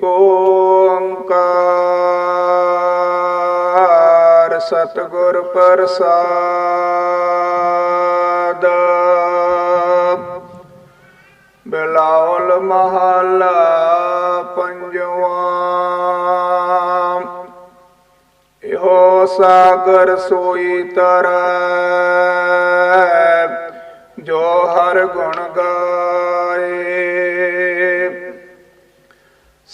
ਇਕ ਓੰਕਾਰ ਸਤਿਗੁਰ ਪ੍ਰਸਾਦ। ਬਿਲਾਵਲ ਮਹੱਲਾ ਪੰਜਵਾਂ। ਇਹੋ ਸਾਗਰ ਸੋਈ ਤਰੈ, ਜੋ ਹਰ ਗੁਣ ਗਾਏ।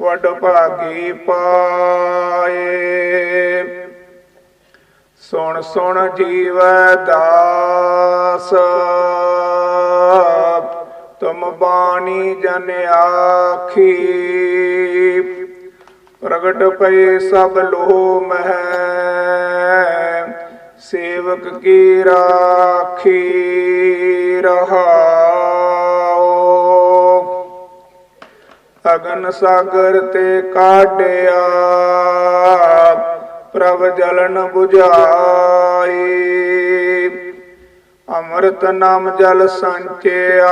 ਵਡ ਭਾਗੀ ਪਾਏ। ਸੁਣ ਸੁਣ ਜੀਵੈ ਦਾਸ। ਤੁਮ ਬਾਣੀ ਜਨ ਆਖੀ। ਪ੍ਰਗਟ ਪਏ ਸਭ ਲੋ ਮਹਿ। ਸੇਵਕ ਕੀ ਰਾਖੀ ਰਹਾਓ ਅਗਨ ਸਾਗਰ ਤੇ ਕਾਢਿਆ, ਪ੍ਰਭ ਜਲਨ 부ਝਾਈ ਅੰਮ੍ਰਿਤ ਨਾਮ ਜਲ ਸੰਚਿਆ,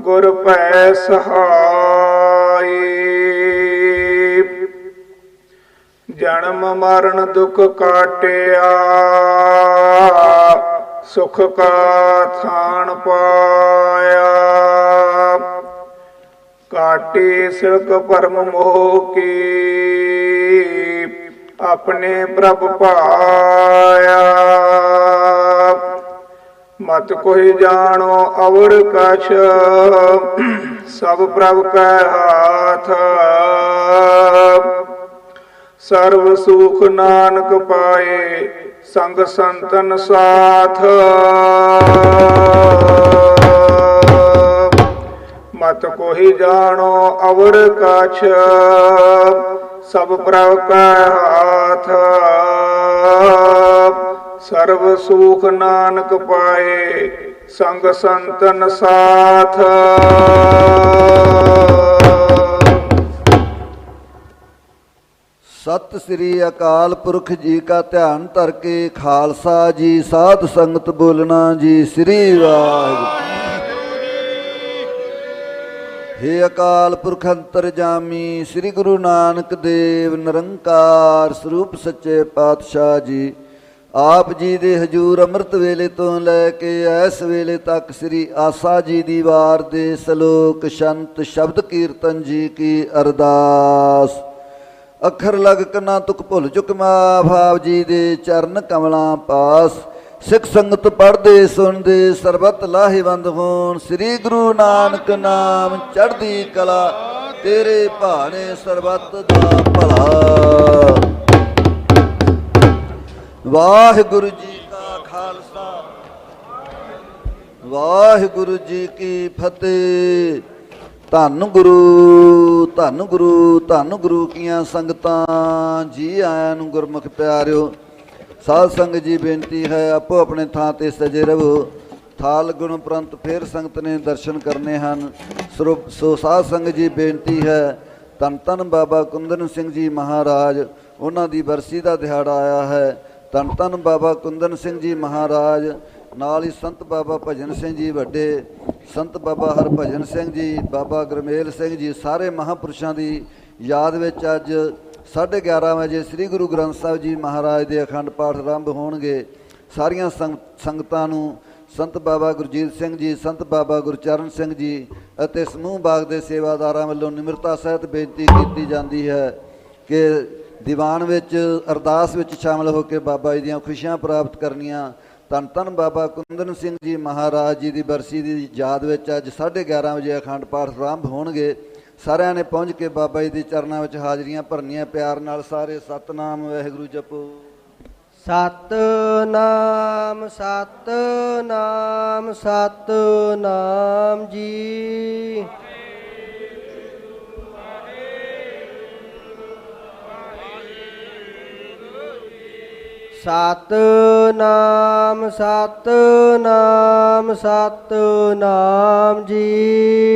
ਗੁਰ ਭੈ ਸਹਾਈ। ਜਨਮ ਮਰਨ ਦੁਖ ਕਾਟਿਆ, ਸੁਖ ਕਾ ਥਾਨ ਪਾ। ਕਾਟੇ ਸਿਲਕ ਪਰਮ ਮੋਹ ਕੀ ਆਪਣੇ ਪ੍ਰਭ ਪਾਇਆ। ਮਤ ਕੋਈ ਜਾਣੋ ਅਵਰ ਕਛ, ਸਭ ਪ੍ਰਭ ਕੈ ਹਾਥ। ਸਰਬ ਸੁਖ ਨਾਨਕ ਪਾਏ, ਸੰਗ ਸੰਤਨ ਸਾਥ। ਮਤ ਕੋਹੀ ਜਾਣੋ ਅਵਰ ਕਛ। ਸਭ ਪ੍ਰਭ ਕੈ ਹਾਥ। ਸਰਬ ਸੁਖ ਨਾਨਕ ਪਾਏ, ਸੰਗ ਸੰਤਨ ਸਾਥ। ਸਤਿ ਸ੍ਰੀ ਅਕਾਲ ਪੁਰਖ ਜੀ ਕਾ ਧਿਆਨ ਧਰ ਕੇ ਖਾਲਸਾ ਜੀ, ਸਾਧ ਸੰਗਤ ਬੋਲਣਾ ਜੀ, ਸ੍ਰੀ ਵਾਹਿਗੁਰੂ। ਹੇ ਅਕਾਲ ਪੁਰਖ ਅੰਤਰਜਾਮੀ, ਸ੍ਰੀ ਗੁਰੂ ਨਾਨਕ ਦੇਵ, ਨਿਰੰਕਾਰ ਸਰੂਪ ਸੱਚੇ ਪਾਤਸ਼ਾਹ ਜੀ। ਆਪ ਜੀ ਦੇ ਹਜੂਰ ਅੰਮ੍ਰਿਤ ਵੇਲੇ ਤੋਂ ਲੈ ਕੇ ਇਸ ਵੇਲੇ ਤੱਕ ਸ੍ਰੀ ਆਸਾ ਜੀ ਦੀ ਵਾਰ ਦੇ ਸ਼ਲੋਕ, ਸ਼ੰਤ, ਸ਼ਬਦ ਕੀਰਤਨ ਜੀ ਕੀ ਅਰਦਾਸ। ਅੱਖਰ ਲਗ ਕਨਾ ਤੁਕ ਭੁੱਲ ਚੁਕ ਮਾ, ਭਾਵ ਜੀ ਦੇ ਚਰਨ ਕਮਲਾਂ ਪਾਸ। ਸਿੱਖ ਸੰਗਤ ਪੜ੍ਹਦੇ, ਸੁਣਦੇ, ਸਰਬਤ ਲਾਹੇਵੰਦ ਹੋਣ। ਸ੍ਰੀ ਗੁਰੂ ਨਾਨਕ ਨਾਮ ਚੜ੍ਹਦੀ ਕਲਾ, ਤੇਰੇ ਭਾਣੇ ਸਰਬਤ ਦਾ ਭਲਾ। ਵਾਹਿਗੁਰੂ ਜੀ ਕਾ ਖਾਲਸਾ, ਵਾਹਿਗੁਰੂ ਜੀ ਕੀ ਫਤਿਹ। ਧੰਨ ਗੁਰੂ ਧੰਨ ਗੁਰੂ ਧੰਨ ਗੁਰੂ ਕੀਆਂ ਸੰਗਤਾਂ, ਜੀ ਆਇਆਂ ਨੂੰ ਗੁਰਮੁਖ ਪਿਆਰਿਓ। ਸਾਧ ਸੰਗਤ ਜੀ, ਬੇਨਤੀ ਹੈ ਆਪੋ ਆਪਣੇ ਥਾਂ ਤੇ ਸਜੇ ਰਹੋ। ਥਾਲ ਗੁਣ ਉਪਰੰਤ ਫੇਰ ਸੰਗਤ ਨੇ ਦਰਸ਼ਨ ਕਰਨੇ ਹਨ। ਸੋ ਸੋ ਸਾਧ ਸੰਗਤ ਜੀ, ਬੇਨਤੀ ਹੈ, ਧੰਨ ਧੰਨ ਬਾਬਾ ਕੁੰਦਨ ਸਿੰਘ ਜੀ ਮਹਾਰਾਜ, ਉਹਨਾਂ ਦੀ ਬਰਸੀ ਦਾ ਦਿਹਾੜਾ ਆਇਆ ਹੈ। ਧੰਨ ਧੰਨ ਬਾਬਾ ਕੁੰਦਨ ਸਿੰਘ ਜੀ ਮਹਾਰਾਜ, ਨਾਲ ਹੀ ਸੰਤ ਬਾਬਾ ਭਜਨ ਸਿੰਘ ਜੀ ਵੱਡੇ, ਸੰਤ ਬਾਬਾ ਹਰਭਜਨ ਸਿੰਘ ਜੀ, ਬਾਬਾ ਗੁਰਮੇਲ ਸਿੰਘ ਜੀ, ਸਾਰੇ ਮਹਾਪੁਰਸ਼ਾਂ ਦੀ ਯਾਦ ਵਿੱਚ ਅੱਜ 11:30 ਵਜੇ ਸ੍ਰੀ ਗੁਰੂ ਗ੍ਰੰਥ ਸਾਹਿਬ ਜੀ ਮਹਾਰਾਜ ਦੇ ਅਖੰਡ ਪਾਠ ਆਰੰਭ ਹੋਣਗੇ। ਸਾਰੀਆਂ ਸੰਗ- ਸੰਗਤਾਂ ਨੂੰ ਸੰਤ ਬਾਬਾ ਗੁਰਜੀਤ ਸਿੰਘ ਜੀ, ਸੰਤ ਬਾਬਾ ਗੁਰਚਰਨ ਸਿੰਘ ਜੀ ਅਤੇ ਸਮੂਹ ਬਾਗ ਦੇ ਸੇਵਾਦਾਰਾਂ ਵੱਲੋਂ ਨਿਮਰਤਾ ਸਹਿਤ ਬੇਨਤੀ ਕੀਤੀ ਜਾਂਦੀ ਹੈ ਕਿ ਦੀਵਾਨ ਵਿੱਚ, ਅਰਦਾਸ ਵਿੱਚ ਸ਼ਾਮਲ ਹੋ ਕੇ ਬਾਬਾ ਜੀ ਦੀਆਂ ਖੁਸ਼ੀਆਂ ਪ੍ਰਾਪਤ ਕਰਨੀਆਂ। ਧੰਨ ਧੰਨ ਬਾਬਾ ਕੁੰਦਨ ਸਿੰਘ ਜੀ ਮਹਾਰਾਜ ਜੀ ਦੀ ਬਰਸੀ ਦੀ ਯਾਦ ਵਿੱਚ ਅੱਜ 11:30 ਵਜੇ ਅਖੰਡ ਪਾਠ ਆਰੰਭ ਹੋਣਗੇ। ਸਾਰਿਆਂ ਨੇ ਪਹੁੰਚ ਕੇ ਬਾਬਾ ਜੀ ਦੇ ਚਰਨਾਂ ਵਿੱਚ ਹਾਜ਼ਰੀਆਂ ਭਰਨੀਆਂ, ਪਿਆਰ ਨਾਲ ਸਾਰੇ। ਸਤਨਾਮ ਵਾਹਿਗੁਰੂ ਜਪੋ। ਸਤਨਾਮ ਸਤਨਾਮ ਸਤਨਾਮ ਜੀ। ਸਤਨਾਮ ਸਤਨਾਮ ਸਤਨਾਮ ਜੀ।